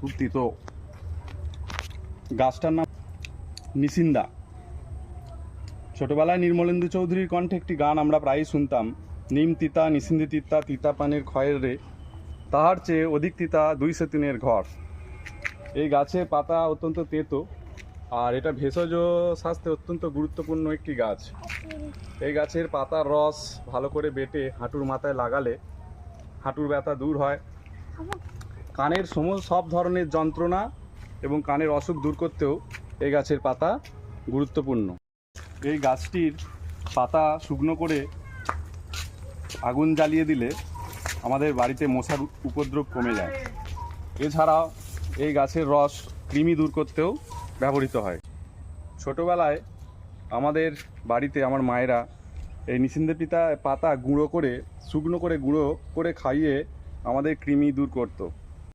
খুব তিতো গাছটার নাম নিসিন্দা। ছোটবেলায় নির্মলেন্দু চৌধুরীর কণ্ঠে একটি গান আমরা প্রায়ই শুনতাম, নিম তিতা, নিসিন্দি তিতা তিতা পানের ক্ষয়ের রে, তাহার চেয়ে অধিক তিতা দুই সেতুনের ঘর। এই গাছের পাতা অত্যন্ত তেতো, আর এটা ভেষজ স্বাস্থ্যে অত্যন্ত গুরুত্বপূর্ণ একটি গাছ। এই গাছের পাতার রস ভালো করে বেটে হাঁটুর মাথায় লাগালে হাঁটুর ব্যথা দূর হয়। কানের সমস্ত সব ধরনের যন্ত্রণা এবং কানের অসুখ দূর করতেও এই গাছের পাতা গুরুত্বপূর্ণ। এই গাছটির পাতা শুকনো করে আগুন জ্বালিয়ে দিলে আমাদের বাড়িতে মশার উপদ্রব কমে যায়। এছাড়াও এই গাছের রস কৃমি দূর করতেও ব্যবহৃত হয়। ছোটোবেলায় আমাদের বাড়িতে আমার মায়েরা এই নিসিন্দে পিতা পাতা গুঁড়ো করে, শুকনো করে গুঁড়ো করে খাইয়ে আমাদের কৃমি দূর করতো।